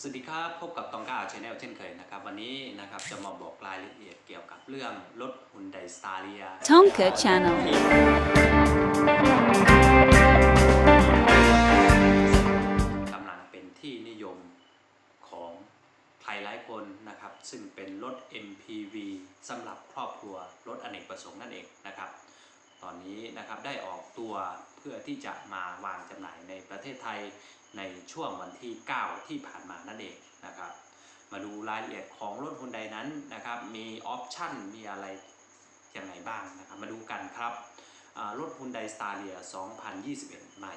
สวัสดีครับพบกับตองก้าชาแนลเช่นเคยนะครับ วันนี้นะครับจะมาบอกรายละเอียดเกี่ยวกับเรื่องรถฮุนไดสตาเรีย Tonka Channel กำลังเป็นที่นิยมของใครหลายคนนะครับ ซึ่งเป็นรถ MPV สำหรับครอบครัวรถอเนกประสงค์นั่นเองนะครับ ตอนนี้นะครับได้ออกตัวเพื่อที่จะมาวางจำหน่ายในประเทศไทยในช่วงวันที่ 9 ที่ผ่านมานั่นเองนะครับ มาดูรายละเอียดของรถฮุนไดนั้นนะครับมีออปชั่นมีอะไรยังไงบ้างนะครับมาดูกันครับรถฮุนไดสตาร์เรีย2021 ใหม่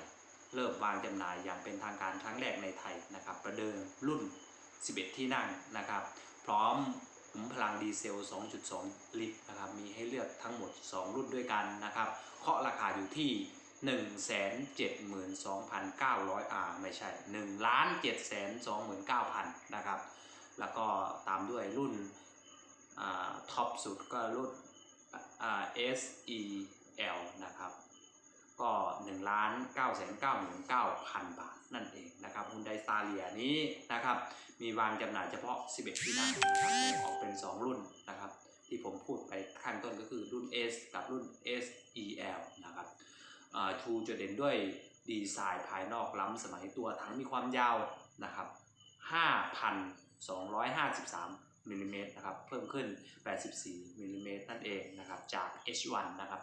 เริ่มวางจำหน่ายอย่างเป็นทางการครั้งแรกในไทยนะครับ ประเดิมรุ่น 11 ที่นั่งนะครับ พร้อม มพลังดีเซล 2.2 ลิตรนะครับมีให้เลือกทั้งหมด 2 รุ่นด้วยกันนะครับเคาะราคาอยู่ที่ 172,900 อ่าไม่ใช่ 1 7 2 9 0 0 0 นะครับ แล้วก็ตามด้วยรุ่นท็อปสุดก็รุ่น SEL นะครับ ก็1ล้าน999,000 บาทนั่นเองนะครับฮุนไดสตาเลียนี้นะครับมีวางจำหน่ายเฉพาะ 11 ที่นั่งนะครับแบ่งออกเป็น 2 รุ่นนะครับที่ผมพูดไปข้างต้นก็คือรุ่น S กับรุ่น SEL นะครับทูจุดเด่นด้วยดีไซน์ภายนอกล้ำสมัยตัวถังมีความยาวนะครับ 5,253มิลลิเมตรนะครับเพิ่มขึ้น 84มิลลิเมตรนั่นเองนะครับจาก H1 นะครับ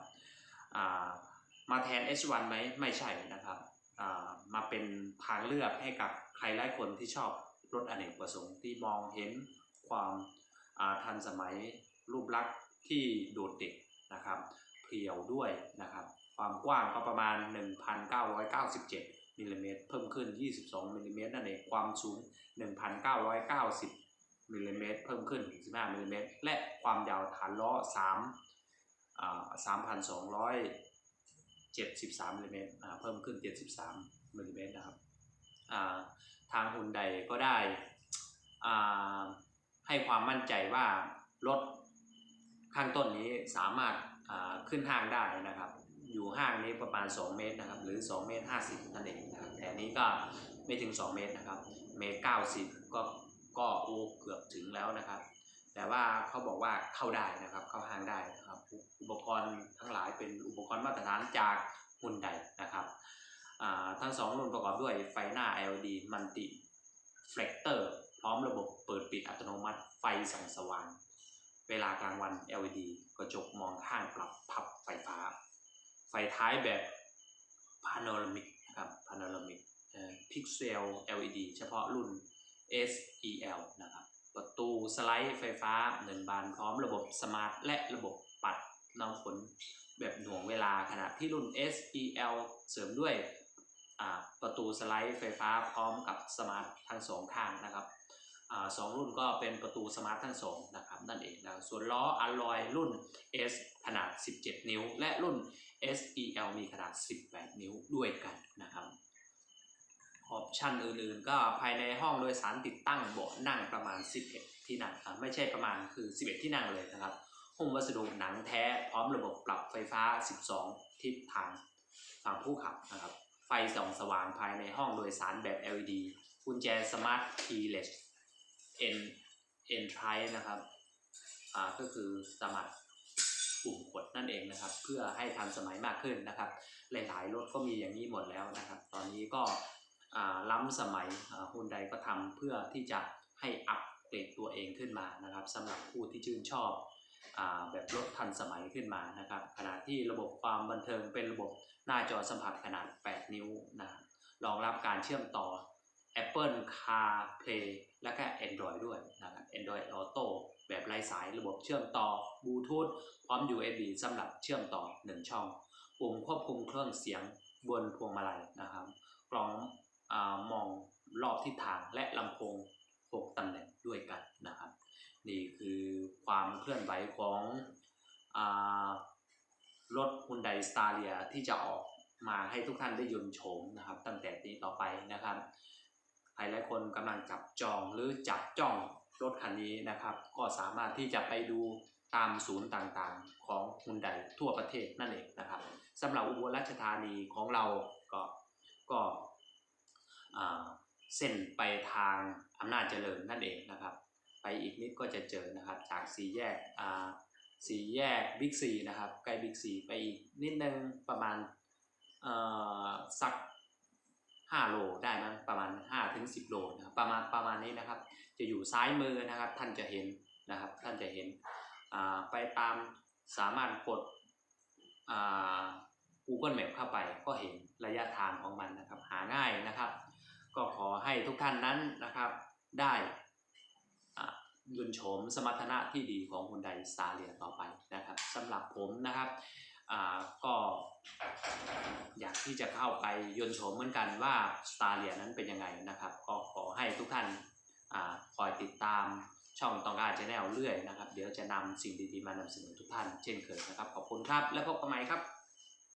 มาแทน H1 ไหมไม่ใช่นะครับอ่ามาเป็นทางเลือกให้กับใครหลายคนที่ชอบรถอเนกประสงค์ที่มองเห็นความอ่าทันสมัยรูปลักษณ์ที่โดดเด่นนะครับเพรียวด้วยนะครับ ความกว้างก็ประมาณ 1,997มิลลิเมตรเพิ่มขึ้น 22มิลลิเมตรนั่นเองความสูง 1,990มิลลิเมตรเพิ่มขึ้น 15มิลลิเมตรและความยาวฐานล้อ3อ่ 73มิลลิเมตรอ่าเพิ่มขึ้น 73มิลลิเมตรนะครับอ่าทางฮุนไดก็ได้อ่าให้ความมั่นใจว่ารถข้างต้นนี้สามารถอ่าขึ้นห้างได้นะครับ อยู่ห้างนี้ประมาณ 2 เมตรนะครับ หรือ 2 เมตร 50นั่นเองนะครับแต่นนี้ก็ไม่ถึง 2 เมตรนะครับ เมตร90 ก็ก็โอ้เกือบถึงแล้วนะครับ แต่ว่าเขาบอกว่าเข้าได้นะครับ เข้าห้างได้นะครับ อุปกรณ์ทั้งหลายเป็นอุปกรณ์มาตรฐานจากฮุนไดนะครับทั้งสองรุ่นประกอบด้วยไฟหน้า LED มัลติเฟลกเตอร์พร้อมระบบเปิดปิดอัตโนมัติไฟส่องสว่าง เวลากลางวัน LED กระจกมองข้างปรับพับไฟฟ้า ไฟท้ายแบบพาโนรามิกนะครับพาโนรามิกพิกเซล LED เฉพาะรุ่น SEL นะครับ ประตูสไลด์ไฟฟ้า1บานพร้อมระบบสมาร์ทและระบบปัดน้ำฝนแบบหน่วงเวลาขณะที่รุ่น SEL เสริมด้วยประตูสไลด์ไฟฟ้าพร้อมกับสมาร์ททั้งสองข้างนะครับอสองรุ่นก็เป็นประตูสมาร์ททั้งสองนะครับนั่นเองนะส่วนล้ออะลอยรุ่น S ขนาด 17 นิ้ว และรุ่น SEL มีขนาด 18 นิ้วด้วยกันนะครับ ออปชันอื่นๆ ก็ภายในห้องโดยสารติดตั้งเบาะนั่งประมาณ 11 ที่นั่งอะไม่ใช่ประมาณคือ 11 ที่นั่งเลยนะครับหุ้มวัสดุหนังแท้พร้อมระบบปรับไฟฟ้า 12 ทิศทางฝั่งผู้ขับนะครับ ไฟส่องสว่างภายในห้องโดยสารแบบ LED กุญแจสมาร์ท keyless en entry นะครับอ่าก็คือสมัครปุ่มกดนั่นเองนะครับ เพื่อให้ทันสมัยมากขึ้นนะครับ หลายๆรถก็มีอย่างนี้หมดแล้วนะครับ ตอนนี้ก็ ล้ำสมัยฮุนไดก็ทำเพื่อที่จะให้อัปเกรดตัวเองขึ้นมานะครับสำหรับผู้ที่ชื่นชอบอแบบรถทันสมัยขึ้นมานะครับขณะที่ระบบความบันเทิงเป็นระบบหน้าจอสัมผัสขนาด 8 นิ้วนะรองรับการเชื่อมต่อ Apple CarPlay และก็ Android ด้วยนะครับ Android Auto แบบไร้สายระบบเชื่อมต่อบลูทูธพร้อม USB สำหรับเชื่อมต่อ 1 ช่อง ปุ่มควบคุมเครื่องเสียงบนพวงมาลัยนะครับ กล้อง มองรอบทิศทางและลำโพง6ตำแหน่งด้วยกันนะครับ นี่คือความเคลื่อนไหวของอรถ Hyundai Staria ที่จะออกมาให้ทุกท่านได้ยนต์โฉมนะครับ ตั้งแต่นี้ต่อไปนะครับใครหลายคนกำลังจับจองหรือจับจ้องรถคันนี้นะครับ ก็สามารถที่จะไปดูตามศูนย์ต่างๆของ Hyundai ทั่วประเทศนั่นเองนะครับสำหรับอุบลราชธานีของเราก็ก็ เส้นไปทางอำนาจเจริญนั่นเองนะครับ ไปอีกนิดก็จะเจอนะครับจากสี่แยกอ่าสี่แยกบิ๊กซีนะครับใกล้บิ๊กซีไปอีกนิดนึงประมาณสัก5โลได้มั้งประมาณ5ถึง10 โลนะรประมาณประมาณนี้นะครับ จะอยู่ซ้ายมือนะครับท่านจะเห็นนะครับท่านจะเห็นไปตามสามารถกดอ่า Google Map เข้าไปก็เห็นระยะทางของมันนะครับหาง่ายนะครับ ก็ขอให้ทุกท่านนั้นนะครับ ได้อ่ายนโฉมสมรรถนะที่ดีของฮุนไดสตาเลียต่อไปนะครับสำหรับผมนะครับก็อยากที่จะเข้าไปยนโฉมเหมือนกันว่าสตาเลียนั้นเป็นยังไงนะครับ ก็ขอให้ทุกท่านอคอยติดตามช่องตองกาชแนลเรื่อยนะครับ เดี๋ยวจะนำสิ่งดีๆมานำเสนอทุกท่านเช่นเคยนะครับ ขอบคุณครับ และพบกันใหม่ครับ